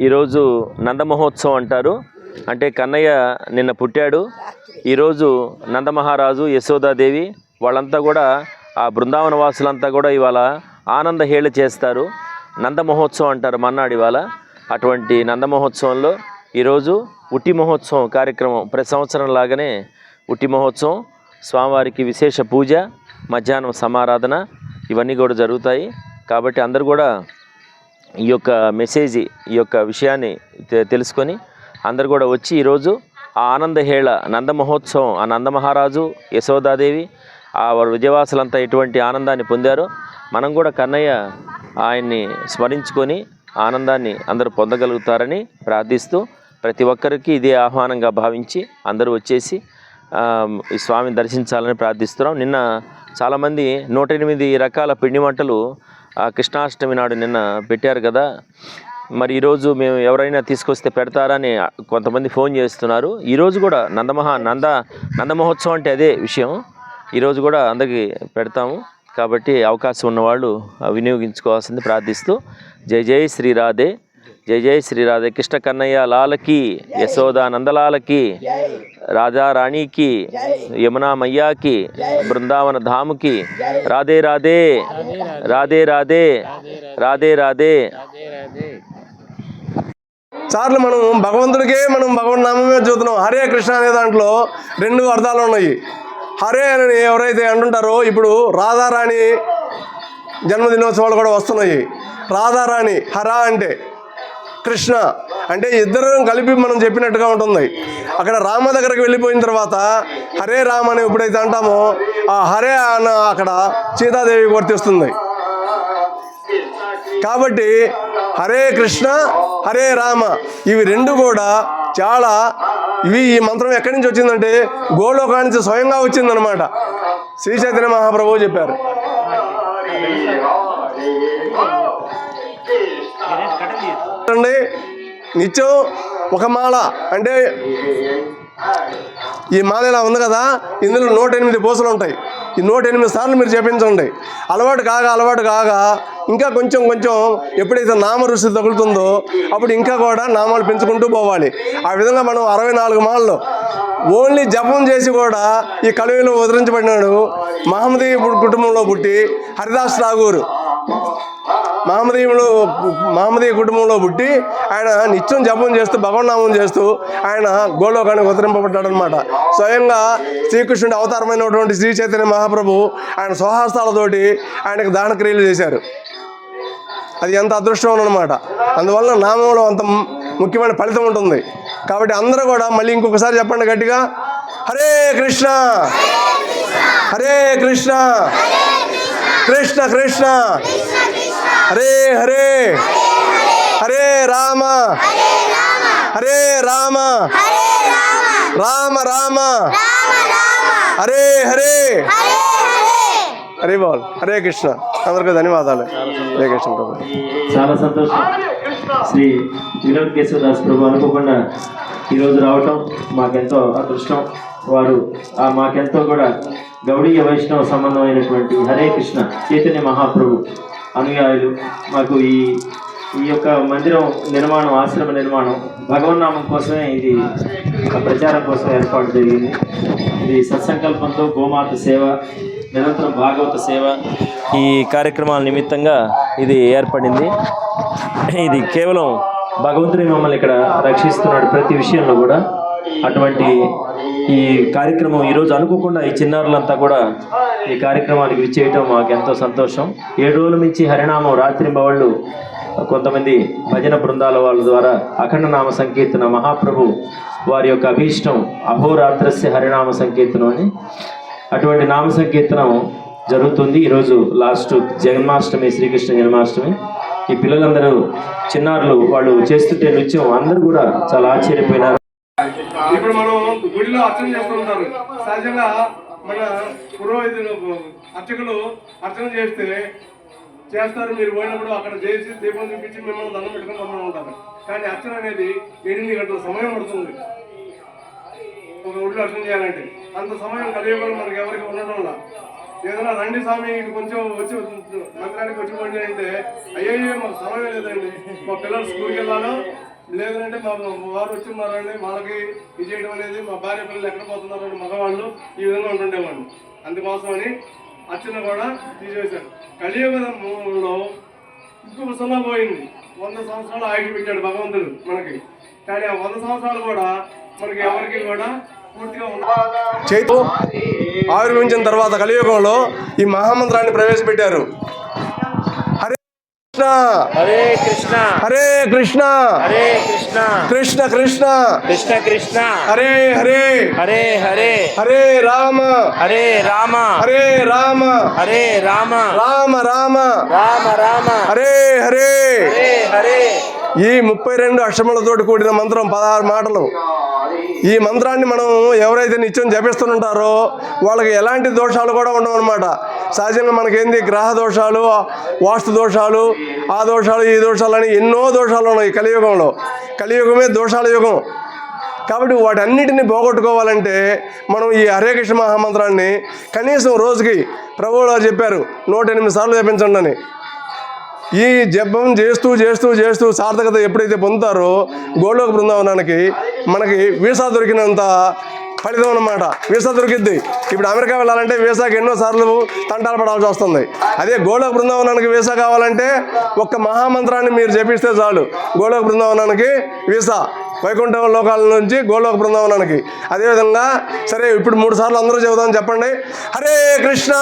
ఈరోజు నందమహోత్సవం అంటారు. అంటే కన్నయ్య నిన్న పుట్టాడు. ఈరోజు నందమహారాజు యశోదాదేవి వాళ్ళంతా కూడా ఆ బృందావన వాసులంతా కూడా ఇవాళ ఆనంద హేళ చేస్తారు. నందమహోత్సవం అంటారు మన్నాడు ఇవాళ. అటువంటి నందమహోత్సవంలో ఈరోజు ఉట్టి మహోత్సవం కార్యక్రమం ప్రతి సంవత్సరం లాగానే ఉట్టి మహోత్సవం స్వామివారికి విశేష పూజ మధ్యాహ్నం సమారాధన ఇవన్నీ కూడా జరుగుతాయి. కాబట్టి అందరూ కూడా ఈ యొక్క మెసేజ్ ఈ యొక్క విషయాన్ని తె- తెలుసుకొని అందరు కూడా వచ్చి ఈరోజు ఆ ఆనందహేళ నంద మహోత్సవం ఆ నందమహారాజు యశోదాదేవి ఆ వారి విజయవాసులంతా ఎటువంటి ఆనందాన్ని పొందారో. మనం కూడా కన్నయ్య ఆయన్ని స్మరించుకొని ఆనందాన్ని అందరూ పొందగలుగుతారని ప్రార్థిస్తూ ప్రతి ఒక్కరికి ఇదే ఆహ్వానంగా భావించి అందరూ వచ్చేసి ఈ స్వామిని దర్శించాలని ప్రార్థిస్తున్నాం. నిన్న చాలామంది నూట ఎనిమిది రకాల పిండి వంటలు కృష్ణాష్టమి నాడు నిన్న పెట్టారు కదా. మరి ఈరోజు మేము ఎవరైనా తీసుకొస్తే పెడతారా అని కొంతమంది ఫోన్ చేస్తున్నారు. ఈరోజు కూడా నందమహా నంద నందమహోత్సవం అంటే అదే విషయం. ఈరోజు కూడా అందరికీ పెడతాము. కాబట్టి అవకాశం ఉన్నవాళ్ళు వినియోగించుకోవాల్సింది ప్రార్థిస్తూ జై జై శ్రీరాధే జై జై శ్రీరాధే కృష్ణ కన్నయ్య లాలకి యశోద నందలాలకి. రాజా రాణికి యమునా మయ్యాకి బృందావన ధాముకి రాధే రాధే రాధే రాధే. రాధే రాధే సార్లు మనం భగవంతుడికే మనం భగవన్ నామమే చూస్తున్నాం. హరే కృష్ణ అనే దాంట్లో రెండు అర్థాలు ఉన్నాయి. హరే అని ఎవరైతే అంటుంటారో ఇప్పుడు రాధారాణి జన్మదినోత్సవాలు కూడా వస్తున్నాయి. రాధారాణి హర అంటే కృష్ణ. అంటే ఇద్దరు కలిపి మనం చెప్పినట్టుగా ఉంటుంది. అక్కడ రామ దగ్గరికి వెళ్ళిపోయిన తర్వాత హరే రామ అని ఎప్పుడైతే అంటామో ఆ హరే అన్న అక్కడ సీతాదేవికి వర్తిస్తుంది. కాబట్టి హరే కృష్ణ హరే రామ ఇవి రెండు కూడా చాలా ఇవి ఈ మంత్రం ఎక్కడి నుంచి వచ్చిందంటే గోలోకా నుంచి స్వయంగా వచ్చిందనమాట శ్రీ చైతన్య మహాప్రభువు చెప్పారు. చూడండి నిత్యం ఒక మాల. అంటే ఈ మాల ఇలా ఉంది కదా ఇందులో నూట ఎనిమిది పూసలు ఉంటాయి. ఈ నూట ఎనిమిది సార్లు మీరు చేపించండి. అలవాటు కాగా అలవాటు కాగా ఇంకా కొంచెం కొంచెం ఎప్పుడైతే నామ రుచి తగులుతుందో అప్పుడు ఇంకా కూడా నామాలు పెంచుకుంటూ పోవాలి. ఆ విధంగా మనం అరవై నాలుగు మాలలు ఓన్లీ జపం చేసి కూడా ఈ కలువలో ఉదరించబడినాడు మహమ్మదీ కుటుంబంలో పుట్టి హరిదాస్ ఠాగూర్. మహమ్మదీయులు మహమ్మదీయ కుటుంబంలో పుట్టి ఆయన నిత్యం జపం చేస్తూ భగవన్నామం చేస్తూ ఆయన గోలోకానికి ఉత్తరింపబడ్డాడనమాట స్వయంగా శ్రీకృష్ణుడి అవతారమైనటువంటి శ్రీ చైతన్య మహాప్రభు ఆయన స్వహస్తాలతోటి ఆయనకు దాన క్రియలు చేశారు. అది ఎంత అదృష్టం అనమాట అందువల్ల నామంలో అంత ముఖ్యమైన ఫలితం ఉంటుంది. కాబట్టి అందరూ కూడా మళ్ళీ ఇంకొకసారి చెప్పండి గట్టిగా. హరే కృష్ణ! హరే కృష్ణ! కృష్ణ కృష్ణ! హరే హరే హరే రామ హరే రామ రామ రామ హరే హరే హరే బాల్. హరే కృష్ణ. అందరికీ ధన్యవాదాలు. హరే కృష్ణ ప్రభు. చాలా సంతోషం. శ్రీ వినోద్ కేశవదాస్ ప్రభు అనుకోకుండా ఈరోజు రావటం మాకెంతో అదృష్టం. వారు ఆ మాకెంతో కూడా గౌడీయ వైష్ణవ సంబంధమైనటువంటి హరే కృష్ణ చైతన్య మహాప్రభు అనుయాయులు. మాకు ఈ ఈ యొక్క మందిరం నిర్మాణం ఆశ్రమ నిర్మాణం భగవన్నామం కోసమే ఇది ప్రచారం కోసం ఏర్పాటు జరిగింది. ఇది సత్సంకల్పంతో గోమాత సేవ నిరంతరం భాగవత సేవ. ఈ కార్యక్రమాల నిమిత్తంగా ఇది ఏర్పడింది. ఇది కేవలం భగవంతుని మమ్మల్ని ఇక్కడ రక్షిస్తున్నాడు ప్రతి విషయంలో కూడా. అటువంటి ఈ కార్యక్రమం ఈరోజు అనుకోకుండా ఈ చిన్నారులంతా కూడా ఈ కార్యక్రమానికి విచ్చేయటం మాకు ఎంతో సంతోషం. ఏడు రోజుల నుంచి హరినామం రాత్రింబవళ్ళు కొంతమంది భజన బృందాల వాళ్ళ ద్వారా అఖండ నామ సంకీర్తన మహాప్రభు వారి యొక్క అభీష్టం అహోరాత్రస్య హరినామ సంకీర్తనం అని. అటువంటి నామ సంకీర్తనం జరుగుతుంది ఈరోజు లాస్ట్ జన్మాష్టమి శ్రీకృష్ణ జన్మాష్టమి. ఈ పిల్లలందరూ చిన్నారులు వాళ్ళు చేస్తుంటే నృత్యం అందరూ కూడా చాలా ఆశ్చర్యపోయినారు. ఇప్పుడు మనం గుడిలో అర్చన చేస్తుంటారు సహజంగా మన పురోహితులు అర్చకులు అర్చన చేస్తే చేస్తారు. మీరు పోయినప్పుడు అక్కడ చేసి దీపం చూపించి మిమ్మల్ని దండం పెట్టుకుని మమ్మల్ని ఉంటారు కానీ అర్చన అనేది ఎనిమిది గంటల సమయం పడుతుంది. ఒక ఒళ్ళు అర్చన చేయాలంటే అంత సమయం కలియుగంలో మనకి ఎవరికి ఉండడం వల్ల. ఏదైనా రండి స్వామి ఇటు కొంచెం వచ్చి మంత్రానికి వచ్చి పోండి అంటే అయ్యయ్యో మాకు సమయం లేదండి. మా పిల్లలు స్కూల్కి వెళ్ళాలో? లేదంటే మా వారు వచ్చి ఉన్నారండి వాళ్ళకి ఇది చేయడం అనేది మా భార్య పిల్లలు ఎక్కడ పోతున్నారండి మగవాళ్ళు ఈ విధంగా ఉంటుండేవాళ్ళు. అందుకోసమని అర్చన కూడా తీసేశారు. కలియుగంలో ఇంకొక సున్నా పోయింది. వంద సంవత్సరాలు ఆయుష్ పెట్టాడు భగవంతుడు మనకి. కానీ ఆ వంద సంవత్సరాలు కూడా మనకి ఎవరికి కూడా పూర్తిగా చైతు ఆవిర్భవించిన తర్వాత కలియుగంలో ఈ మహామంత్రాన్ని ప్రవేశపెట్టారు. కృష్ణ. హరే కృష్ణ. హరే కృష్ణ. హరే కృష్ణ. కృష్ణ కృష్ణ. కృష్ణ కృష్ణ. హరే హరే. హరే హరే. హరే రామ. హరే రామ. హరే రామ. హరే రామ. రామ రామ. రామ రామ. హరే హరే. హరే హరే. ఈ ముప్పై రెండు అక్షరములతోటి కూడిన మంత్రం పదహారు మాటలు. ఈ మంత్రాన్ని మనం ఎవరైతే నిత్యం జపిస్తుంటారో వాళ్ళకి ఎలాంటి దోషాలు కూడా ఉండవు అనమాట సహజంగా మనకేంది? గ్రహ దోషాలు వాస్తు దోషాలు ఆ దోషాలు ఈ దోషాలు అని ఎన్నో దోషాలు ఉన్నాయి కలియుగంలో. కలియుగమే దోషాల యుగం. కాబట్టి వాటన్నిటిని పోగొట్టుకోవాలంటే మనం ఈ హరే కృష్ణ మహామంత్రాన్ని కనీసం రోజుకి ప్రభువులు చెప్పారు నూట ఎనిమిది సార్లు జపించండి అని. ఈ జపం చేస్తూ చేస్తూ చేస్తూ సార్థకత ఎప్పుడైతే పొందుతారో గోలోక బృందావనానికి మనకి వీసా దొరికినంత ఫలితం అన్నమాట. వీసా దొరికిద్ది. ఇప్పుడు అమెరికా వెళ్ళాలంటే వీసాకి ఎన్నో సార్లు తంటాలు పడాల్సి వస్తుంది. అదే గోళక బృందావనానికి వీసా కావాలంటే ఒక్క మహామంత్రాన్ని మీరు జపిస్తే చాలు. గోళక బృందావనానికి వీసా. వైకుంఠ లోకాల నుంచి గోలోక బృందావనానికి. అదేవిధంగా సరే ఇప్పుడు మూడు సార్లు అందరూ చెబుదాం చెప్పండి. హరే కృష్ణ!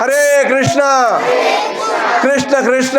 హరే కృష్ణ! కృష్ణ కృష్ణ!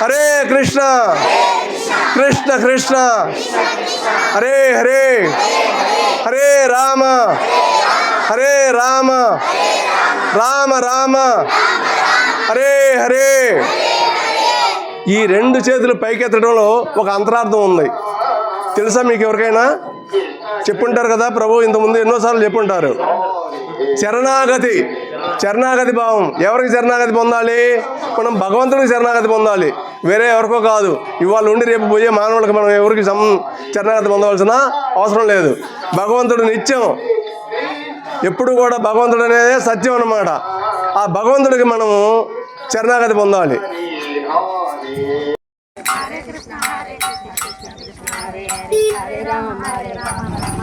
హరే కృష్ణ. కృష్ణ కృష్ణ. హరే హరే. హరే రామ. హరే రామ. రామ రామ. హరే హరే. ఈ రెండు చేతులు పైకెత్తడంలో ఒక అంతరార్థం ఉంది. తెలుసా మీకు ఎవరికైనా? చెప్పుంటారు కదా ప్రభు ఇంతకుముందు ఎన్నోసార్లు చెప్పుంటారు. శరణాగతి. శరణాగతి భావం. ఎవరికి శరణాగతి పొందాలి? మనం భగవంతుడికి శరణాగతి పొందాలి. వేరే ఎవరికో కాదు. ఇవాళ ఉండి రేపు పోయే మానవులకు మనం ఎవరికి సం చరణాగతి పొందవలసిన అవసరం లేదు. భగవంతుడు నిత్యం ఎప్పుడు కూడా భగవంతుడు అనేది సత్యం అన్నమాట. ఆ భగవంతుడికి మనము చరణాగతి పొందాలి. హరే కృష్ణ హరే కృష్ణ కృష్ణ కృష్ణ హరే హరే హరే రామ హరే రామ.